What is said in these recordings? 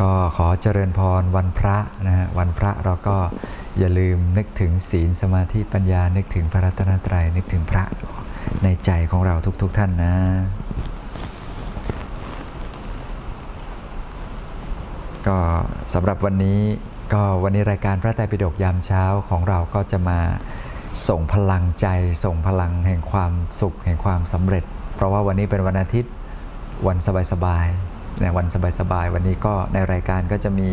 ก็ขอเจริญพรวันพระนะฮะวันพระเราก็อย่าลืมนึกถึงศีลสมาธิปัญญานึกถึงพระรัตนตรัยนึกถึงพระในใจของเราทุกๆทท่านนะก็สำหรับวันนี้ก็วันนี้รายการพระไตรปิฎกยามเช้าของเราก็จะมาส่งพลังใจส่งพลังแห่งความสุขแห่งความสำเร็จ เพราะว่าวันนี้เป็นวันอาทิตย์วันสบายๆ ในวันสบายๆวันนี้ก็ในรายการก็จะมี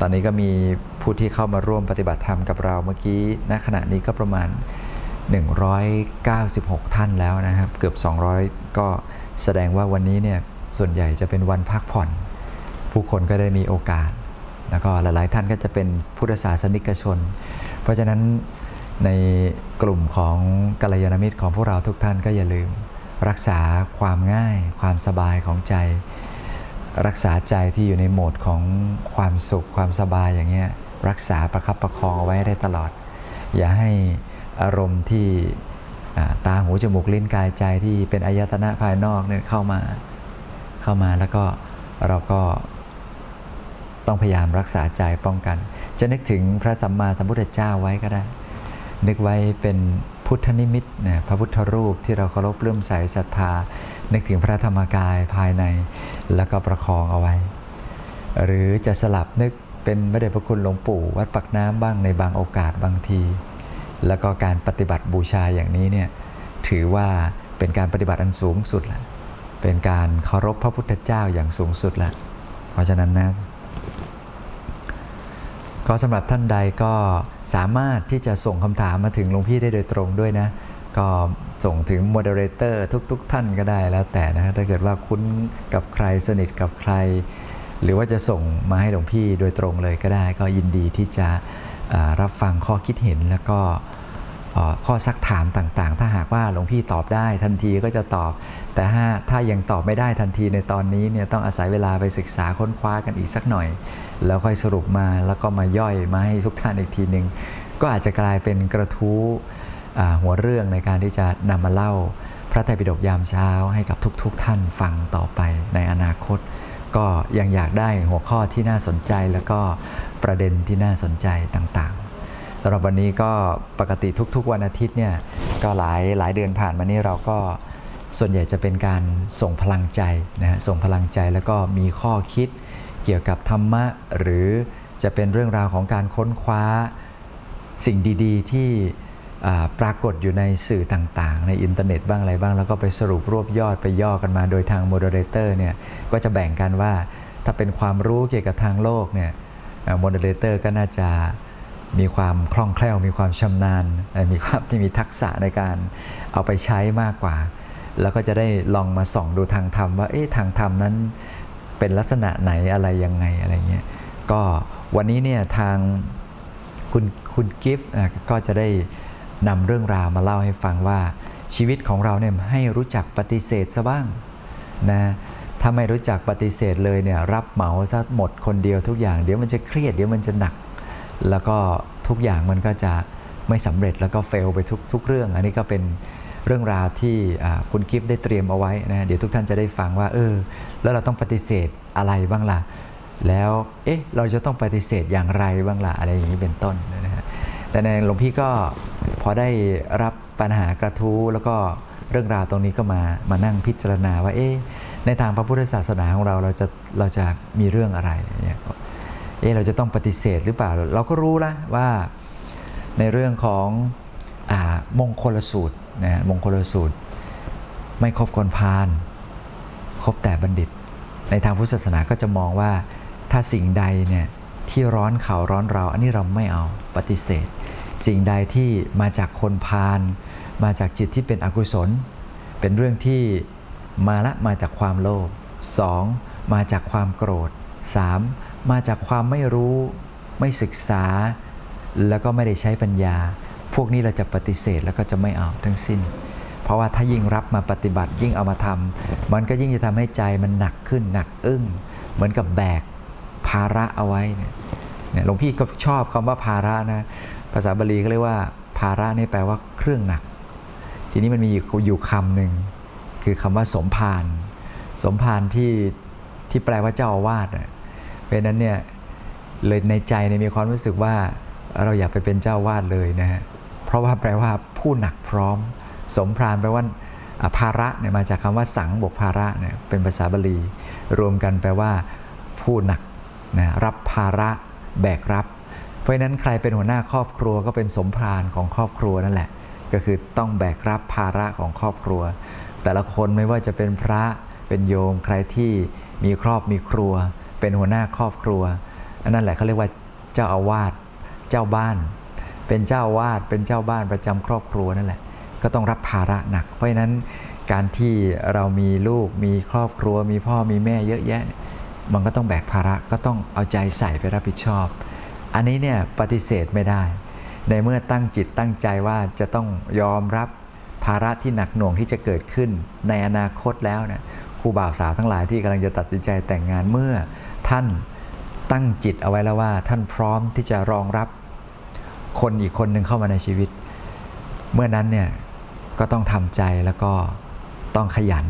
ตอนนี้ก็มีผู้ที่เข้ามาร่วมปฏิบัติธรรมกับเราเมื่อกี้ณขณะนี้ก็ประมาณ 196 ท่านแล้วนะครับ เกือบ 200 ก็แสดงว่าวันนี้เนี่ยส่วนใหญ่จะเป็นวันพักผ่อน ผู้คนก็ได้มีโอกาส แล้วก็หลายๆท่านก็จะเป็นพุทธศาสนิกชน เพราะฉะนั้นในกลุ่มของกัลยาณมิตรของพวกเราทุกท่านก็อย่าลืม รักษาความง่าย ความสบายของใจ รักษาใจที่อยู่ในโหมดของความสุขความสบายอย่างเงี้ยรักษาประคับประคองเอาไว้ได้ตลอด อย่าให้อารมณ์ที่ตาหูจมูกลิ้นกายใจที่เป็นอายตนะภายนอกเนี่ยเข้ามาเข้ามาแล้วก็เราก็ต้องพยายามรักษาใจป้องกัน จะนึกถึงพระสัมมาสัมพุทธเจ้าไว้ก็ได้ นึกไว้เป็นพุทธนิมิตนะพระพุทธรูปที่เราเคารพเลื่อมใสศรัทธา นึกถึงพระธรรมกายภายในแล้วก็ประคองเอาไว้ หรือจะสลับนึกเป็นพระเดชพระคุณหลวงปู่ วัดปักน้ำบ้างในบางโอกาสบางที แล้วก็การปฏิบัติบูชาอย่างนี้เนี่ยถือว่าเป็นการปฏิบัติอันสูงสุดแล้วเป็นการเคารพพระพุทธเจ้าอย่างสูงสุดล้วเพราะฉะนั้นนะก็สำหรับท่านใดก็สามารถที่จะส่งคำถามมาถึงหลวงพี่ได้โดยตรงด้วยนะ ก็ ส่งถึงโมเดเลเตอร์ทุกๆท่านก็ได้แล้วแต่นะถ้าเกิดว่าคุ้นกับใครสนิทกับใคร หรือว่าจะส่งมาให้หลวงพี่โดยตรงเลยก็ได้ ก็ยินดีที่จะรับฟังข้อคิดเห็นแล้วก็ข้อซักถามต่างๆ ถ้าหากว่าหลวงพี่ตอบได้ทันทีก็จะตอบ แต่ถ้าถ้ายังตอบไม่ได้ทันทีในตอนนี้เนี่ยต้องอาศัยเวลาไปศึกษาค้นคว้ากันอีกสักหน่อย แล้วค่อยสรุปมาแล้วก็มาย่อยมาให้ทุกท่านอีกทีหนึ่งก็อาจจะกลายเป็นกระทู้ หัวเรื่องในการที่จะนำมาเล่า พระไตรปิฎกยามเช้าให้กับทุกๆทท่านฟังต่อไปในอนาคต ก็ยังอยากได้หัวข้อที่น่าสนใจแล้วก็ประเด็นที่น่าสนใจต่างๆสำหรับวันนี้ก็ปกติทุกๆ วันอาทิตย์เนี่ยก็หลายหลายเดือนผ่านมานี้เราก็ส่วนใหญ่จะเป็นการส่งพลังใจนะฮะส่งพลังใจแล้วก็มีข้อคิดเกี่ยวกับธรรมะ หรือจะเป็นเรื่องราวของการค้นคว้าสิ่งดี ๆ ที่ ปรากฏอยู่ในสื่อต่างๆ ในอินเทอร์เน็ตบ้างอะไรบ้าง แล้วก็ไปสรุปรวบยอดไปย่อกันมา โดยทางโมเดเลเตอร์เนี่ยก็จะแบ่งกันว่าถ้าเป็นความรู้เกี่ยวกับทางโลกเนี่ยโมเดเลเตอร์ก็น่าจะมีความคล่องแคล่ว มีความชำนาญ มีความที่มีทักษะในการเอาไปใช้มากกว่า แล้วก็จะได้ลองมาส่องดูทางธรรมว่าเอ๊ะทางธรรมนั้นเป็นลักษณะไหนอะไรยังไงอะไรเงี้ยก็วันนี้เนี่ยทางคุณคุณกิฟต์ก็จะได้ นำเรื่องราวมาเล่าให้ฟังว่า ชีวิตของเราเนี่ยให้รู้จักปฏิเสธซะบ้างนะถ้าไม่รู้จักปฏิเสธเลยเนี่ยรับเหมาซะหมดคนเดียวทุกอย่าง เดี๋ยวมันจะเครียดเดี๋ยวมันจะหนัก แล้วก็ทุกอย่างมันก็จะไม่สำเร็จแล้วก็เฟลไปทุกทุกเรื่อง อันนี้ก็เป็นเรื่องราวที่คุณกิฟต์ได้เตรียมเอาไว้นะเดี๋ยวทุกท่านจะได้ฟังว่าเออแล้วเราต้องปฏิเสธอะไรบ้างล่ะแล้วเอ๊ะเราจะต้องปฏิเสธอย่างไรบ้างล่ะอะไรอย่างนี้เป็นต้นนะฮะแต่ในหลวงพี่ก็ อได้รับปัญหากระทู้แล้วก็เรื่องราวตรงนี้ก็มามานั่งพิจารณาว่าเอ๊ะในทางพระพุทธศาสนาของเราเราจะเราจะมีเรื่องอะไรเนี่ยเอะเราจะต้องปฏิเสธหรือเปล่า เราก็รู้แล้วว่าในเรื่องของอามงคลสูตรนะมงคลสูตร ไม่คบคนพาลคบแต่บัณฑิต ในทางพุทธศาสนาก็จะมองว่าถ้าสิ่งใดเนี่ยที่ร้อนเขาร้อนเรา อันนี้เราไม่เอาปฏิเสธ สิ่งใดที่มาจากคนพาลมาจากจิตที่เป็นอกุศล เป็นเรื่องที่มาละมาจากความโลภ 2. มาจากความโกรธ 3. มาจากความไม่รู้ ไม่ศึกษา แล้วก็ไม่ได้ใช้ปัญญา พวกนี้เราจะปฏิเสธแล้วก็จะไม่เอาทั้งสิ้น เพราะว่าถ้ายิ่งรับมาปฏิบัติยิ่งเอามาทำมันก็ยิ่งจะทำให้ใจมันหนักขึ้นหนักอึ้ง เหมือนกับแบกภาระเอาไว้เนี่ยเนี่ยหลวงพี่ก็ชอบคำว่าภาระนะ ภาษาบาลีเขาเรียกว่า ภาระนี่แปลว่าเครื่องหนัก ทีนี้มันมีอยู่คำหนึ่งคือคำว่าสมภารสมภารที่ที่แปลว่าเจ้าอาวาสเพราะนั้นเนี่ยเลยในใจเนี่ยมีความรู้สึกว่าเราอยากไปเป็นเจ้าวาดเลยนะฮะเพราะว่าแปลว่าผู้หนักพร้อม สมพรานแปลว่าภาระเนี่ยมาจากคำว่าสังบกภาระเนี่ยเป็นภาษาบาลี รวมกันแปลว่า ผู้หนักนะรับภาระแบกรับ เพราะนั้นใครเป็นหัวหน้าครอบครัวก็เป็นสมภารของครอบครัวนั่นแหละ ก็คือต้องแบกรับภาระของครอบครัว แต่ละคนไม่ว่าจะเป็นพระเป็นโยมใครที่มีครอบมีครัว เป็นหัวหน้าครอบครัวอันนั่นแหละเขาเรียกว่าเจ้าอาวาสเจ้าบ้าน เป็นเจ้าอาวาสเป็นเจ้าบ้านประจำครอบครัวนั่นแหละ ก็ต้องรับภาระหนัก เพราะฉะนั้นการที่เรามีลูกมีครอบครัว มีพ่อมีแม่เยอะแยะ มันก็ต้องแบกภาระก็ต้องเอาใจใส่ไปรับผิดชอบ อันนี้เนี่ยปฏิเสธไม่ได้ ในเมื่อตั้งจิตตั้งใจว่าจะต้องยอมรับภาระที่หนักหน่วงที่จะเกิดขึ้นในอนาคตแล้วเนี่ยครูบ่าวสาวทั้งหลายที่กำลังจะตัดสินใจแต่งงานเมื่อท่านตั้งจิตเอาไว้แล้วว่า ท่านพร้อมที่จะรองรับคนอีกคนหนึ่งเข้ามาในชีวิต เมื่อนั้นเนี่ยก็ต้องทำใจแล้วก็ต้องขยัน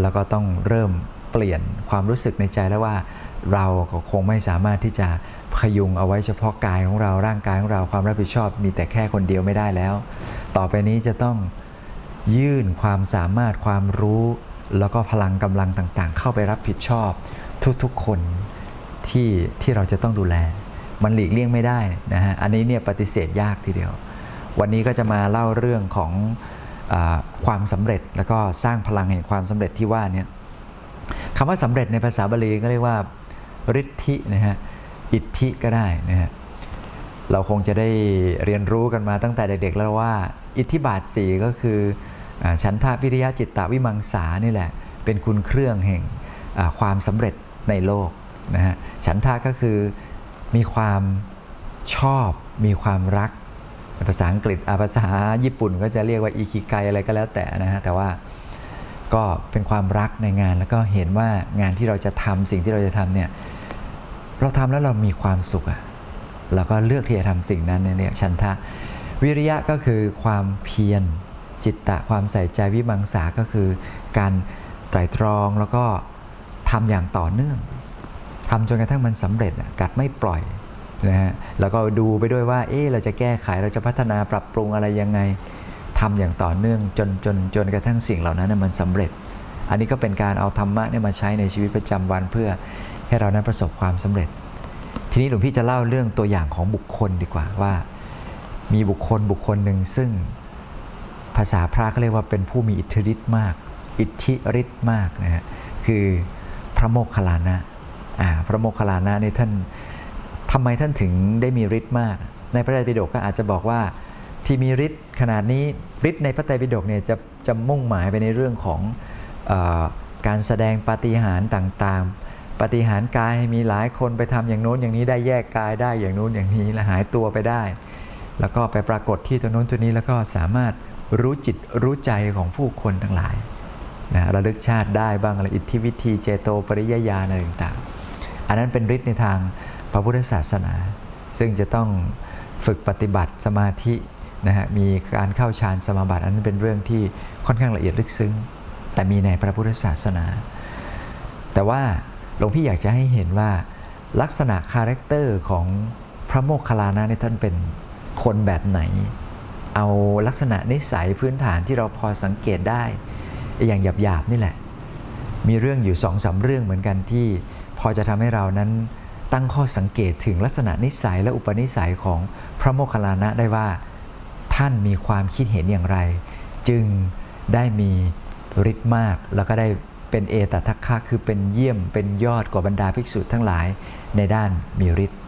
แล้วก็ต้องเริ่มเปลี่ยนความรู้สึกในใจแล้วว่า เราก็คงไม่สามารถที่จะ พยุงเอาไว้เฉพาะกายของเราร่างกายของเราความรับผิดชอบ มีแต่แค่คนเดียวไม่ได้แล้ว ต่อไปนี้จะต้องยื่นความสามารถความรู้ แล้วก็พลังกำลังต่างๆ เข้าไปรับผิดชอบ ทุกๆคนที่ที่เราจะต้องดูแล มันหลีกเลี่ยงไม่ได้นะฮะอันนี้เนี่ยปฏิเสธยากทีเดียว วันนี้ก็จะมาเล่าเรื่องของอความสำเร็จแล้วก็สร้างพลังแห่งความสำเร็จที่ว่าเนี่ยคำว่าสำเร็จในภาษาบาลีก็เรียกว่าฤทธินะฮะ อิทธิก็ได้นะฮะเราคงจะได้เรียนรู้กันมาตั้งแต่เด็กๆแล้วว่า อิทธิบาทสีก็คืออฉันทาวิริยะจิตตวิมังสานี่แหละ เป็นคุณเครื่องแห่งความสำเร็จในโลกนะฮะฉันทาก็คือมีความชอบมีความรัก ภาษาอังกฤษภาษาญี่ปุ่นก็จะเรียกว่าอิคิไกอะไรก็แล้วแต่นะฮะแต่ว่าก็เป็นความรักในงานแล้วก็เห็นว่างานที่เราจะทำสิ่งที่เราจะทำเนี่ย เราทำแล้วเรามีความสุขอะเราก็เลือกที่จะทำสิ่งนั้นเนี่ยชันทะ วิริยะก็คือความเพียรจิตตะความใส่ใจวิมังสาก็คือการไตรตรองแล้วก็ทำอย่างต่อเนื่องทำจนกระทั่งมันสำเร็จกัดไม่ปล่อยนะฮะแล้วก็ดูไปด้วยว่าเอ๊ะเราจะแก้ไขเราจะพัฒนาปรับปรุงอะไรยังไงทำอย่างต่อเนื่องจนจนจนกระทั่งสิ่งเหล่านั้นมันสำเร็จ อันนี้ก็เป็นการเอาธรรมะเนี่ยมาใช้ในชีวิตประจำวันเพื่อ ให้เรานั้นประสบความสำเร็จ ทีนี้หลวงพี่จะเล่าเรื่องตัวอย่างของบุคคลดีกว่าว่า มีบุคคลบุคคลหนึ่งซึ่งภาษาพระเขาเรียกว่าเป็นผู้มีอิทธิฤทธิ์มาก อิทธิฤทธิ์มากนะฮะคือพระโมคคัลลานะอ่าพระโมคคัลลานะในท่านทำไมท่านถึงได้มีฤทธิ์มาก ในพระไตรปิฎกก็อาจจะบอกว่าที่มีฤทธิ์ขนาดนี้ฤทธิ์ในพระไตรปิฎกเนี่ยจะจะมุ่งหมายไปในเรื่องของออการแสดงปาฏิหาริย์ต่างๆ ปฏิหารกายมีหลายคนไปทำอย่างโน้นอย่างนี้ได้แยกกายได้อย่างโน้นอย่างนี้และหายตัวไปได้ แล้วก็ไปปรากฏที่ตัวโน้นตัวนี้แล้วก็สามารถรู้จิตรู้ใจของผู้คนทั้งหลายนะระลึกชาติได้บ้างอะไรอิทธิวิธีเจโตปริยญาณอะไรต่างๆ อันนั้นเป็นฤทธิ์ในทางพระพุทธศาสนา ซึ่งจะต้องฝึกปฏิบัติสมาธินะฮะมีการเข้าฌานสมาบัติอันนั้นเป็นเรื่องที่ค่อนข้างละเอียดลึกซึ้ง แต่มีในพระพุทธศาสนา แต่ว่า หลวงพี่อยากจะให้เห็นว่าลักษณะคาแรคเตอร์ของพระโมคคัลลานะเนี่ท่านเป็นคนแบบไหน เอาลักษณะนิสัยพื้นฐานที่เราพอสังเกตได้ อย่างหยาบๆนี่แหละ มีเรื่องอยู่สองสามเรื่องเหมือนกันที่พอจะทำให้เรานั้นตั้งข้อสังเกตถึงลักษณะนิสัยและอุปนิสัยของพระโมคคัลลานะได้ว่าท่านมีความคิดเห็นอย่างไร จึงได้มีฤทธิ์มากแล้วก็ได้ เป็นเอตทัคคะคือเป็นเยี่ยมเป็นยอดกว่าบรรดาภิกษุทั้งหลายในด้านมีฤทธิ์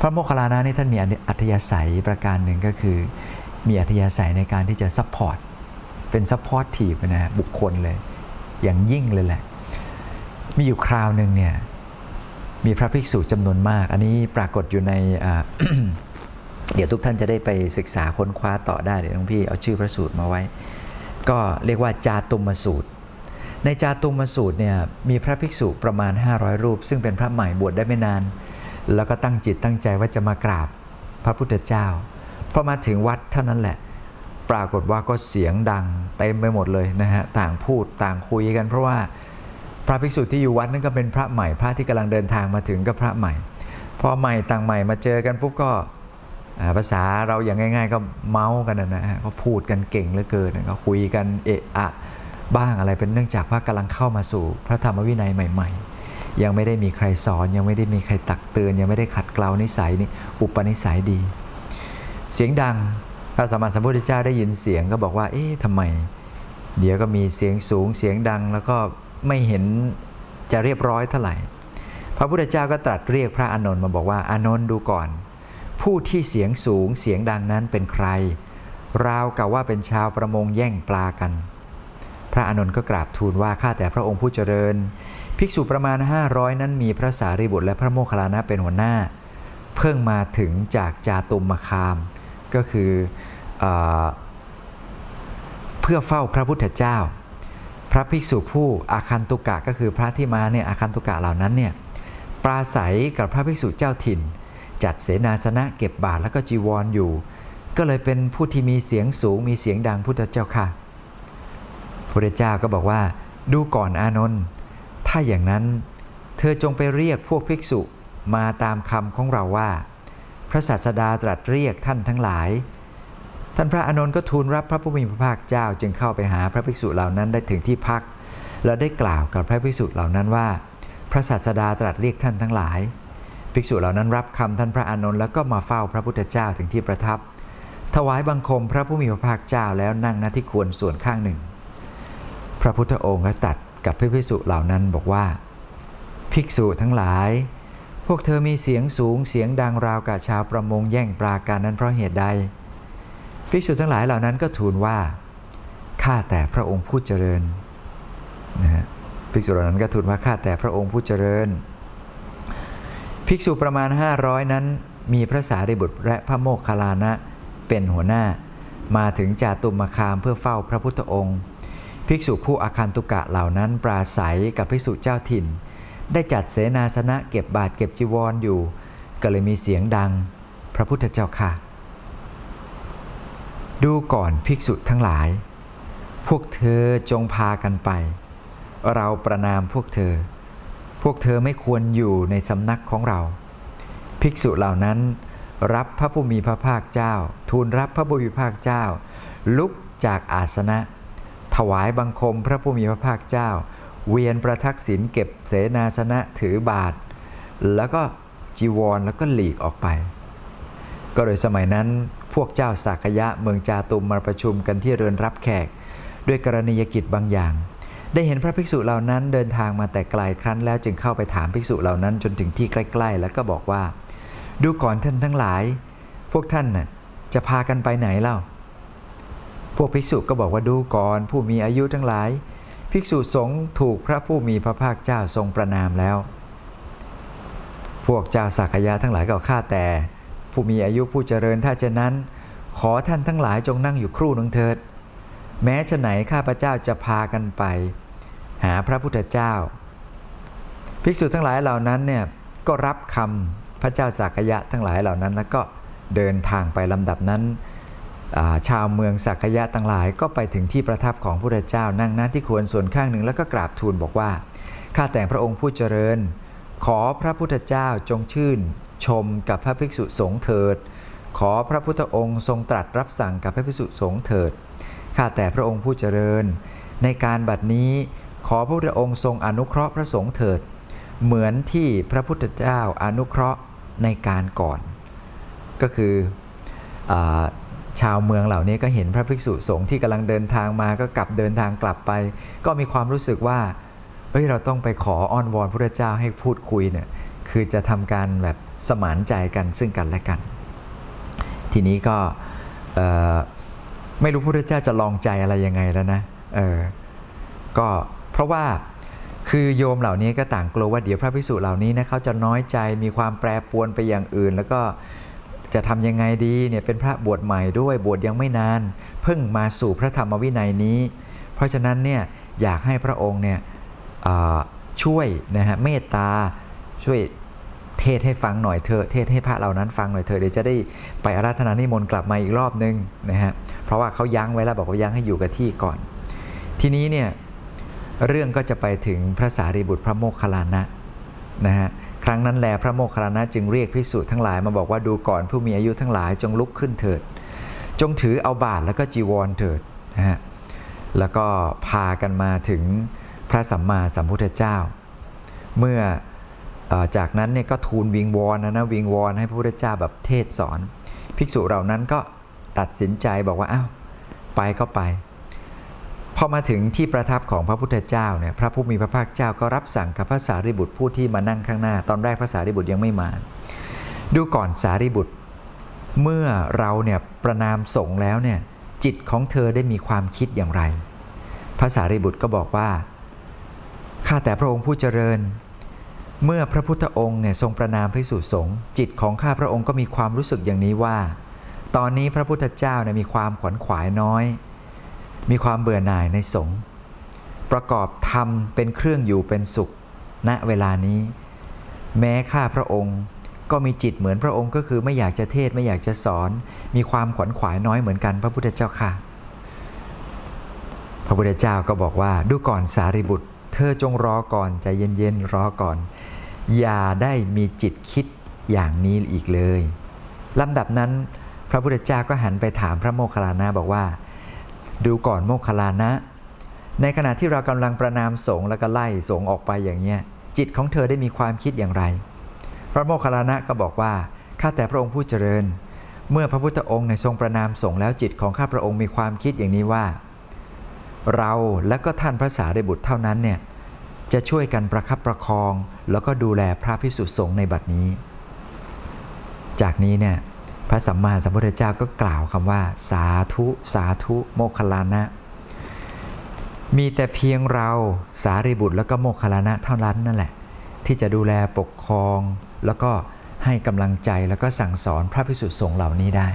พระโมคคัลลานะนี่ท่านมีอัธยาศัยประการหนึ่งก็คือ มีอัธยาศัยในการที่จะซัพพอร์ตเป็นซัพพอร์ตทีฟนะบุคคลเลย อย่างยิ่งเลยแหละ มีอยู่คราวหนึ่งเนี่ยมีพระภิกษุจำนวนมาก อันนี้ปรากฏอยู่ในเดี๋ยวทุกท่านจะได้ไปศึกษาค้นคว้าต่อได้เดี๋ยวหลวงพี่เอาชื่อพระสูตรมาไว้ ก็เรียกว่าจาตุมสูตร ในจาตุมสูตรเนี่ยมีพระภิกษุประมาณ 500 รูป ซึ่งเป็นพระใหม่บวชได้ไม่นาน แล้วก็ตั้งจิตตั้งใจว่าจะมากราบพระพุทธเจ้าพอมาถึงวัดเท่านั้นแหละ ปรากฏว่าก็เสียงดังเต็มไปหมดเลยนะฮะต่างพูดต่างคุยกัน เพราะว่าพระภิกษุที่อยู่วัดนั่นก็เป็นพระใหม่พระที่กำลังเดินทางมาถึงก็พระใหม่พอใหม่ต่างใหม่มาเจอกันปุ๊บก็ภาษาเราอย่างง่าย ๆ ก็เมาส์กันนะฮะก็พูดกันเก่งเหลือเกินก็คุยกันเอะอะ บ้างอะไรเป็นเนื่องจากว่ากำลังเข้ามาสู่พระธรรมวินัยใหม่ ๆ ยังไม่ได้มีใครสอน ยังไม่ได้มีใครตักเตือน ยังไม่ได้ขัดเกลานิสัยนี่อุปนิสัยดี เสียงดังพระสัมมาสัมพุทธเจ้าได้ยินเสียงก็บอกว่า เอ๊ะทำไม เดี๋ยวก็มีเสียงสูงเสียงดัง แล้วก็ไม่เห็นจะเรียบร้อยเท่าไหร่ พระพุทธเจ้าก็ตรัสเรียกพระอานนท์มาบอกว่าอานนท์ดูก่อน ผู้ที่เสียงสูงเสียงดังนั้นเป็นใคร ราวกับว่าเป็นชาวประมงแย่งปลากัน พระอานนท์ก็กราบทูลว่าข้าแต่พระองค์ผู้เจริญ ภิกษุประมาณ 500 นั้นมีพระสารีบุตรและพระโมคคัลลานะเป็นหัวหน้า เพิ่งมาถึงจากจาตุมมคาม ก็คือเอเพื่อเฝ้าพระพุทธเจ้า พระภิกษุผู้อาคันตุกะก็คือพระที่มาเนี่ยอาคันตุกะเหล่านั้นเนี่ยปราศัยกับพระภิกษุเจ้าถิ่น จัดเสนาสนะเก็บบาตรแล้วก็จีวรออยู่ ก็เลยเป็นผู้ที่มีเสียงสูงมีเสียงดังพุทธเจ้าค่ะ พระเจ้าก็บอกว่า ดูก่อนอานนท์ถ้าอย่างนั้น เธอจงไปเรียกพวกภิกษุมาตามคำของเราว่า พระศาสดาตรัสเรียกท่านทั้งหลาย ท่านพระอานนท์ก็ทูลรับพระผู้มีพระภาคเจ้าจึงเข้าไปหาพระภิกษุเหล่านั้นได้ถึงที่พัก แล้วได้กล่าวกับพระภิกษุเหล่านั้นว่า พระศาสดาตรัสเรียกท่านทั้งหลาย ภิกษุเหล่านั้นรับคำท่านพระอานนท์แล้วก็มาเฝ้าพระพุทธเจ้าถึงที่ประทับ ถวายบังคมพระผู้มีพระภาคเจ้าแล้วนั่งณที่ควรส่วนข้างหนึ่ง พระพุทธองค์ก็ตรัสกับพระภิกษุเหล่านั้นบอกว่า ภิกษุทั้งหลาย พวกเธอมีเสียงสูงเสียงดังราวกับชาวประมงแย่งปลากันนั้นเพราะเหตุใด ภิกษุทั้งหลายเหล่านั้นก็ทูลว่าข้าแต่พระองค์ผู้เจริญนะฮะภิกษุเหล่านั้นก็ทูลว่าข้าแต่พระองค์ผู้เจริญ ภิกษุประมาณ 500 นั้น มีพระสารีบุตรและพระโมคคัลลานะเป็นหัวหน้า มาถึงจาตุมคามเพื่อเฝ้าพระพุทธองค์ ภิกษุผู้อาคันตุกะเหล่านั้นปราศัยกับภิกษุเจ้าถิ่น ได้จัดเสนาสนะเก็บบาทเก็บจีวรออยู่ ก็เลยมีเสียงดัง พระพุทธเจ้าค่ะ ดูก่อนภิกษุทั้งหลาย พวกเธอจงพากันไป เราประนามพวกเธอ พวกเธอไม่ควรอยู่ในสำนักของเรา ภิกษุเหล่านั้น รับพระผู้มีพระภาคเจ้า ทูลรับพระผู้มีพระภาคเจ้า ลุกจากอาสนะ ถวายบังคมพระผู้มีพระภาคเจ้า เวียนประทักษิณเก็บเสนาสนะถือบาท แล้วก็จีวรแล้วก็หลีกออกไป ก็โดยสมัยนั้นพวกเจ้าสักยะเมืองจาตุมมาประชุมกันที่เรือนรับแขก ด้วยกรณียกิจบางอย่าง ได้เห็นพระภิกษุเหล่านั้นเดินทางมาแต่ไกลครั้นแล้วจึงเข้าไปถามภิกษุเหล่านั้นจนถึงที่ใกล้ ๆ แล้วก็บอกว่า ดูก่อนท่านทั้งหลาย พวกท่านน่ะจะพากันไปไหนเล่า พวกภิกษุก็บอกว่าดูก่อนผู้มีอายุทั้งหลาย ภิกษุสงฆ์ถูกพระผู้มีพระภาคเจ้าทรงประนามแล้ว พวกเจ้าสักยะทั้งหลายก็ข้าแต่ ผู้มีอายุผู้เจริญถ้าเช่นนั้น ขอท่านทั้งหลายจงนั่งอยู่ครู่หนึ่งเถิด แม้ฉะไหนข้าพระเจ้าจะพากันไป หาพระพุทธเจ้า ภิกษุทั้งหลายเหล่านั้นเนี่ยก็รับคำพระเจ้าสักยะทั้งหลายเหล่านั้นแล้วก็เดินทางไปลำดับนั้น ชาวเมืองสักยะทั้งหลาย ก็ไปถึงที่ประทับของพระพุทธเจ้านั่งหน้าที่ควรส่วนข้างหนึ่งแล้วก็กราบทูลบอกว่าข้าแต่พระองค์ผู้เจริญ ขอพระพุทธเจ้าจงชื่น ชมกับพระภิกษุสงฆ์เถิด ขอพระพุทธองค์ทรงตรัสรับสั่งกับพระภิกษุสงฆ์เถิดข้าแต่พระองค์ผู้เจริญ ในการบัดนี้ขอพระพุทธองค์ทรงอนุเคราะห์พระสงฆ์เถิด เหมือนที่พระพุทธเจ้าอนุเคราะห์ในการก่อน ก็คืออ ชาวเมืองเหล่านี้ก็เห็นพระภิกษุสงฆ์ที่กำลังเดินทางมาก็กลับเดินทางกลับไป ก็มีความรู้สึกว่าเฮ้ยเราต้องไปขออ้อนวอนพระเจ้าให้พูดคุยเนี่ยคือจะทำการแบบสมานใจกันซึ่งกันและกัน ทีนี้ก็ไม่รู้พระพุทธเจ้าจะลองใจอะไรยังไงแล้วนะเออก็เพราะว่าคือโยมเหล่านี้ก็ต่างกลัวว่าเดี๋ยวพระภิกษุเหล่านี้นะเขาจะน้อยใจมีความแปรปวนไปอย่างอื่น แล้วก็ จะทำยังไงดีเนี่ยเป็นพระบวชใหม่ด้วยบวชยังไม่นาน เพิ่งมาสู่พระธรรมวินัยนี้ เพราะฉะนั้นเนี่ยอยากให้พระองค์เนี่ยช่วยนะฮะเมตตาช่วยเทศให้ฟังหน่อยเถอะเทศให้พระเหล่านั้นฟังหน่อยเถอะเดี๋ยวจะได้ไปอาราธนานิมนต์กลับมาอีกรอบนึงนะฮะเพราะว่าเขายั้งไว้แล้วบอกว่ายั้งให้อยู่กับที่ก่อน ทีนี้เนี่ยเรื่องก็จะไปถึงพระสารีบุตรพระโมคคัลลานะนะฮะ ครั้งนั้นแลพระโมคคัลลานะจึงเรียกภิกษุทั้งหลายมาบอกว่าดูก่อนผู้มีอายุทั้งหลายจงลุกขึ้นเถิด จงถือเอาบาทแล้วก็จีวรเถิดนะฮะแล้วก็พากันมาถึงพระสัมมาสัมพุทธเจ้า เมื่อออจากนั้นเนี่ยก็ทูลวิงวอนนะนะวิงวอนให้พระพุทธเจ้าแบบเทศสอน ภิกษุเหล่านั้นก็ตัดสินใจบอกว่าอ้าวไปก็ไป พอมาถึงที่ประทับของพระพุทธเจ้าเนี่ยพระผู้มีพระภาคเจ้าก็รับสั่งกับพระสารีบุตรผู้ที่มานั่งข้างหน้า ตอนแรกพระสารีบุตรยังไม่มา ดูก่อนสารีบุตร เมื่อเราเนี่ยประนามสงแล้วเนี่ยจิตของเธอได้มีความคิดอย่างไร พระสารีบุตรก็บอกว่าข้าแต่พระองค์ผู้เจริญ เมื่อพระพุทธองค์เนี่ยทรงประนามภิกษุสงฆ์จิตของข้าพระองค์ก็มีความรู้สึกอย่างนี้ว่า ตอนนี้พระพุทธเจ้าเนี่ยมีความขวนขวายน้อย มีความเบื่อหน่ายในสงฆ์ประกอบธรรมเป็นเครื่องอยู่เป็นสุข ณเวลานี้ แม้ข้าพระองค์ก็มีจิตเหมือนพระองค์ก็คือไม่อยากจะเทศไม่อยากจะสอน มีความขวนขวายน้อยเหมือนกันพระพุทธเจ้าค่ะ พระพุทธเจ้าก็บอกว่าดูก่อนสารีบุตร เธอจงรอก่อนใจเย็นๆรอก่อน อย่าได้มีจิตคิดอย่างนี้อีกเลยลำดับนั้นพระพุทธเจ้าก็หันไปถามพระโมคคัลลานะบอกว่า ดูก่อนโมคคลานะ ในขณะที่เรากำลังประนามสงฆ์แล้วก็ไล่สงฆ์ออกไปอย่างเนี้ยจิตของเธอได้มีความคิดอย่างไร พระโมคคัลลานะก็บอกว่าข้าแต่พระองค์ผู้เจริญ เมื่อพระพุทธองค์ในทรงประนามสงฆ์แล้วจิตของข้าพระองค์มีความคิดอย่างนี้ว่า เราและก็ท่านพระสารีบุตรเท่านั้นเนี่ยจะช่วยกันประคับประคอง แล้วก็ดูแลพระพิสุสงฆ์ในบัดนี้ จากนี้เนี่ย พระสัมมาสัมพุทธเจ้าก็กล่าวคำว่า สาธุสาธุโมคคัลลานะ มีแต่เพียงเราสารีบุตรแล้วก็โมคคัลลานะเท่านั้นนั่นแหละ ที่จะดูแลปกครอง แล้วก็ให้กำลังใจแล้วก็สั่งสอนพระพิสุทธสงฆ์เหล่านี้ได้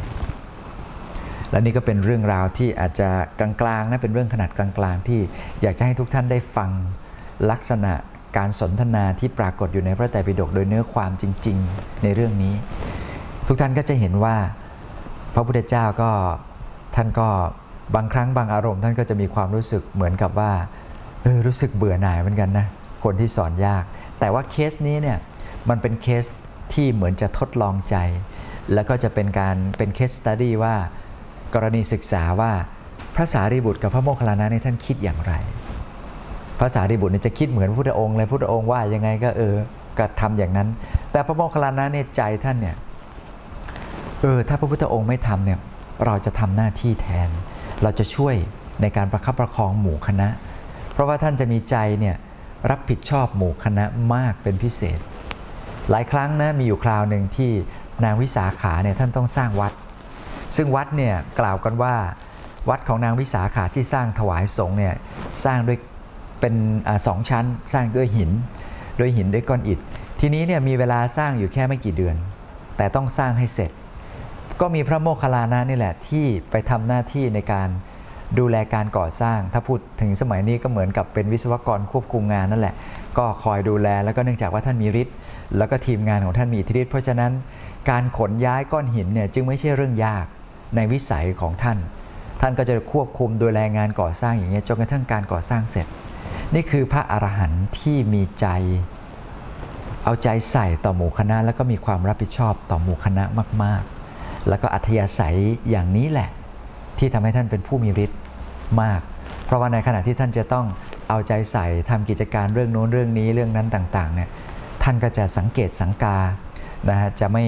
และนี่ก็เป็นเรื่องราวที่อาจจะกลางๆนะเป็นเรื่องขนาดกลางๆ ที่อยากจะให้ทุกท่านได้ฟังลักษณะการสนทนาที่ปรากฏอยู่ในพระไตรปิฎกโดยเนื้อความจริง ๆ ในเรื่องนี้ ทุกท่านก็จะเห็นว่าพระพุทธเจ้าก็ท่านก็บางครั้งบางอารมณ์ ท่านก็จะมีความรู้สึกเหมือนกับว่าเออรู้สึกเบื่อหน่ายเหมือนกันนะคนที่สอนยาก แต่ว่าเคสนี้เนี่ยมันเป็นเคสที่เหมือนจะทดลองใจ แล้วก็จะเป็นการเป็นเคสสตัดดี้ว่ากรณีศึกษาว่าพระสารีบุตรกับพระโมคคัลลานะนี่ท่านคิดอย่างไร พระสารีบุตรเนี่ยจะคิดเหมือนพระพุทธองค์เลยพระพุทธองค์ว่ายังไงก็เออก็ทำอย่างนั้น แต่พระโมคคัลลานะเนี่ยใจท่านเนี่ย เออถ้าพระพุทธองค์ไม่ทำเนี่ยเราจะทำหน้าที่แทน เราจะช่วยในการประคับประคองหมู่คณะ เพราะว่าท่านจะมีใจเนี่ยรับผิดชอบหมู่คณะมากเป็นพิเศษ หลายครั้งนะมีอยู่คราวหนึ่งที่นางวิสาขาเนี่ยท่านต้องสร้างวัด ซึ่งวัดเนี่ยกล่าวกันว่า วัดของนางวิสาขาที่สร้างถวายสงฆ์เนี่ยสร้างด้วยเป็นอสองชั้น สร้างด้วยหินด้วยหินด้วยก้อนอิฐ ทีนี้เนี่ยมีเวลาสร้างอยู่แค่ไม่กี่เดือน แต่ต้องสร้างให้เสร็จ ก็มีพระโมคคัลลานะนี่แหละที่ไปทำหน้าที่ในการดูแลการก่อสร้าง ถ้าพูดถึงสมัยนี้ก็เหมือนกับเป็นวิศวกรควบคุมงานนั่นแหละ ก็คอยดูแลแล้วก็เนื่องจากว่าท่านมีฤทธิ์แล้วก็ทีมงานของท่านมีอิทธิฤทธิ์เพราะฉะนั้นการขนย้ายก้อนหินเนี่ยจึงไม่ใช่เรื่องยากในวิสัยของท่าน ท่านก็จะควบคุมดูแลงานก่อสร้างอย่างเงี้ยจนกระทั่งการก่อสร้างเสร็จ นี่คือพระอรหันต์ที่มีใจ เอาใจใส่ต่อหมู่คณะ แล้วก็มีความรับผิดชอบต่อหมู่คณะมาก ๆ แล้วก็อัธยาศัยอย่างนี้แหละ ที่ทำให้ท่านเป็นผู้มีฤทธิ์มาก เพราะว่าในขณะที่ท่านจะต้องเอาใจใส่ทำกิจการเรื่องโน้นเรื่องนี้เรื่องนั้นต่างๆเนี่ยท่านก็จะสังเกตสังกานะฮะจะไม่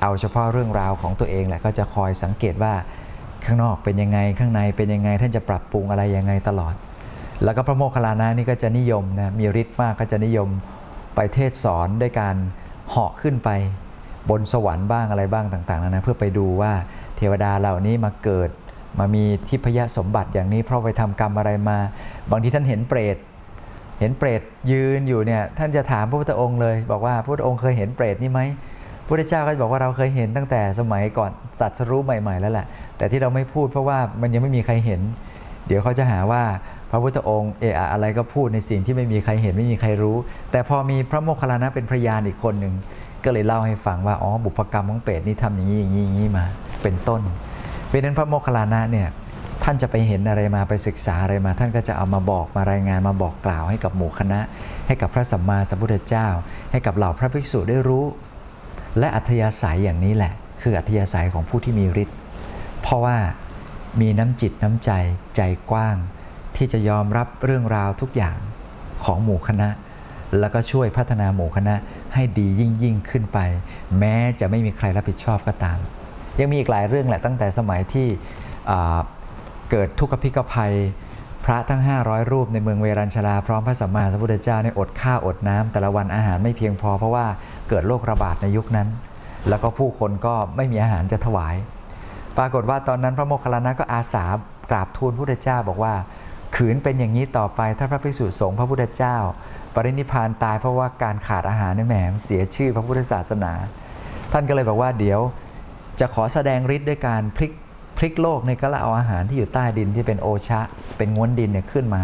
เอาเฉพาะเรื่องราวของตัวเองแหละก็จะคอยสังเกตว่าข้างนอกเป็นยังไงข้างในเป็นยังไงท่านจะปรับปรุงอะไรยังไงตลอด แล้วก็พระโมคคัลลานะนี่ก็จะนิยมนะมีฤทธิ์มากก็จะนิยมไปเทศสอนด้วยการเหาะขึ้นไป บนสวรรค์บ้างอะไรบ้างต่างๆนานะเพื่อไปดูว่าเทวดาเหล่านี้มาเกิด มามีทิพยสมบัติอย่างนี้เพราะไปทำกรรมอะไรมา บางทีท่านเห็นเปรตเห็นเปรตยืนอยู่เนี่ยท่านจะถามพระพุทธองค์เลย บอกว่าพระพุทธองค์เคยเห็นเปรตนี่ไหมพระพุทธเจ้าก็จะบอกว่าเราเคยเห็นตั้งแต่สมัยก่อนสัตว์รู้ใหม่ ๆ แล้วแหละ แต่ที่เราไม่พูดเพราะว่ามันยังไม่มีใครเห็น เดี๋ยวเขาจะหาว่าพระพุทธองค์เอะอะอะไรก็พูดในสิ่งที่ไม่มีใครเห็นไม่มีใครรู้ แต่พอมีพระโมคคัลลานะเป็นพยานอีกคนหนึ่ง ก็เลยเล่าให้ฟังว่าอ๋อบุพกรรมของเปรตนี่ทำอย่างนี้อย่างนี้อย่างนี้มา เป็นต้นเพราะฉะนั้นพระโมคคัลลานะเนี่ยท่านจะไปเห็นอะไรมาไปศึกษาอะไรมา ท่านก็จะเอามาบอกมารายงานมาบอกกล่าวให้กับหมู่คณะ ให้กับพระสัมมาสัมพุทธเจ้า ให้กับเหล่าพระภิกษุได้รู้ และอัธยาศัยอย่างนี้แหละ คืออัธยาศัยของผู้ที่มีฤทธิ์เพราะว่ามีน้ำจิตน้ำใจใจกว้าง ที่จะยอมรับเรื่องราวทุกอย่างของหมู่คณะ แล้วก็ช่วยพัฒนาหมู่คณะ ให้ดียิ่งยิ่งขึ้นไป แม้จะไม่มีใครรับผิดชอบก็ตาม ยังมีอีกหลายเรื่องแหละตั้งแต่สมัยที่เกิดทุกขพิกภัย พระทั้ง 500 รูปในเมืองเวรัญชราพร้อมพระสัมมาสัมพุทธเจ้าเนี่ยอดข้าวอดน้ำแต่ละวันอาหารไม่เพียงพอเพราะว่าเกิดโรคระบาดในยุคนั้น แล้วก็ผู้คนก็ไม่มีอาหารจะถวาย ปรากฏว่าตอนนั้นพระโมคคัลลานะก็อาสากราบทูลพระพุทธเจ้าบอกว่าขืนเป็นอย่างนี้ต่อไปถ้าพระภิกษุสงฆ์พระพุทธเจ้า ปรินิพานตายเพราะว่าการขาดอาหารนี่แหมมันเสียชื่อพระพุทธศาสนา ท่านก็เลยบอกว่าเดี๋ยวจะขอแสดงฤทธิ์ด้วยการพลิกพลิกโลกในก็ละเอาอาหารที่อยู่ใต้ดินที่เป็นโอชะ เป็นง้วนดินเนี่ยขึ้นมา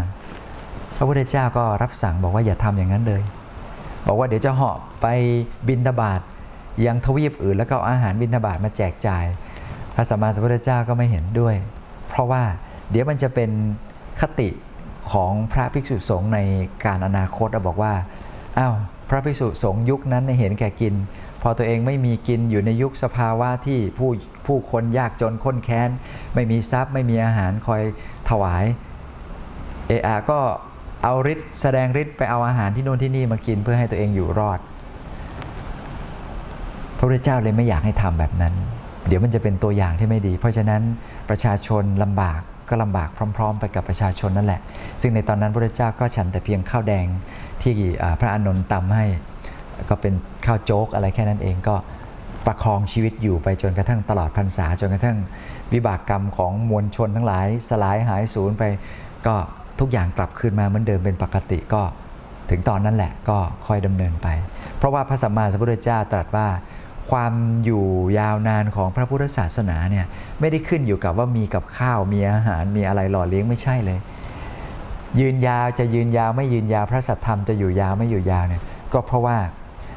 พระพุทธเจ้าก็รับสั่งบอกว่าอย่าทำอย่างนั้นเลย บอกว่าเดี๋ยวจะเหาะไปบินทบาทยังทวีปอื่นแล้วก็เอาอาหารบินทบาทมาแจกจ่าย พระสัมมาสัมพุทธเจ้าก็ไม่เห็นด้วย เพราะว่าเดี๋ยวมันจะเป็นคติ ของพระภิกษุสงฆ์ในการอนาคตบอกว่าอ้าวพระภิกษุสงฆ์ยุคนั้นเนี่ยเห็นแก่กิน พอตัวเองไม่มีกินอยู่ในยุคสภาวะที่ผู้ผู้คนยากจนข้นแค้น ไม่มีทรัพย์ไม่มีอาหารคอยถวายเออาก็เอาฤทธิ์แสดงฤทธิ์ไปเอาอาหารที่โน่นที่นี่มากินเพื่อให้ตัวเองอยู่รอด พระพุทธเจ้าเลยไม่อยากให้ทำแบบนั้น เดี๋ยวมันจะเป็นตัวอย่างที่ไม่ดี เพราะฉะนั้นประชาชนลำบาก ก็ลำบากพร้อม ๆ ไปกับประชาชนนั่นแหละ ซึ่งในตอนนั้นพระพุทธเจ้าก็ฉันแต่เพียงข้าวแดงที่พระอานนท์ตำให้ ก็เป็นข้าวโจ๊กอะไรแค่นั้นเองก็ประคองชีวิตอยู่ไปจนกระทั่งตลอดพรรษาจนกระทั่งวิบากกรรมของมวลชนทั้งหลาย สลายหายสูญไป ก็ทุกอย่างกลับคืนมาเหมือนเดิมเป็นปกติก็ ถึงตอนนั้นแหละก็ค่อยดำเนินไป เพราะว่าพระสัมมาสัมพุทธเจ้าตรัสว่า ความอยู่ยาวนานของพระพุทธศาสนาเนี่ยไม่ได้ขึ้นอยู่กับว่ามีกับข้าวมีอาหารมีอะไรหล่อเลี้ยงไม่ใช่เลย ยืนยาวจะยืนยาวไม่ยืนยาว พระสัทธรรมจะอยู่ยาวไม่อยู่ยาวเนี่ยก็เพราะว่า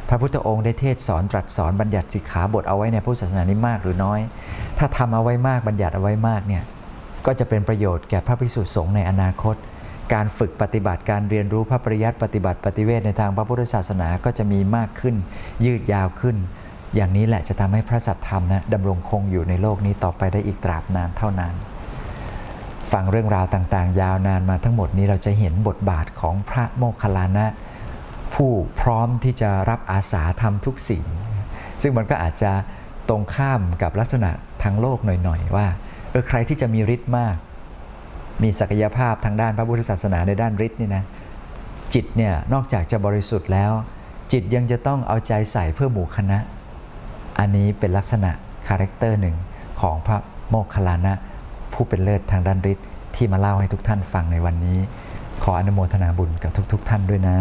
พระพุทธองค์ได้เทศสอนตรัสสอนบัญญัติสิกขาบทเอาไว้ในพุทธศาสนานี้มากหรือน้อย ถ้าทำเอาไว้มากบัญญัติเอาไว้มากเนี่ยก็จะเป็นประโยชน์แก่พระภิกษุสงฆ์ในอนาคต การฝึกปฏิบัติการเรียนรู้พระปริยัติปฏิบัติปฏิเวทในทางพระพุทธศาสนาก็จะมีมากขึ้น ยืดยาวขึ้น อย่างนี้แหละจะทำให้พระสัทธรรมนะดำรงคงอยู่ในโลกนี้ต่อไปได้อีกตราบนานเท่านานฟังเรื่องราวต่างๆ ยาวนานมาทั้งหมดนี้เราจะเห็นบทบาทของพระโมคคัลลานะ ผู้พร้อมที่จะรับอาสาทำทุกสิ่ง ซึ่งมันก็อาจจะตรงข้ามกับลักษณะทางโลกหน่อยๆ ว่าเออใครที่จะมีฤทธิ์มาก มีศักยภาพทางด้านพระพุทธศาสนาในด้านฤทธิ์นี่นะจิตเนี่ยนอกจากจะบริสุทธิ์แล้ว จิตยังจะต้องเอาใจใส่เพื่อหมู่คณะ อันนี้เป็นลักษณะคาแรคเตอร์หนึ่งของพระโมคคัลลานะ ผู้เป็นเลิศทางด้านฤทธิ์ที่มาเล่าให้ทุกท่านฟังในวันนี้ ขออนุโมทนาบุญกับทุกๆท่านด้วยนะ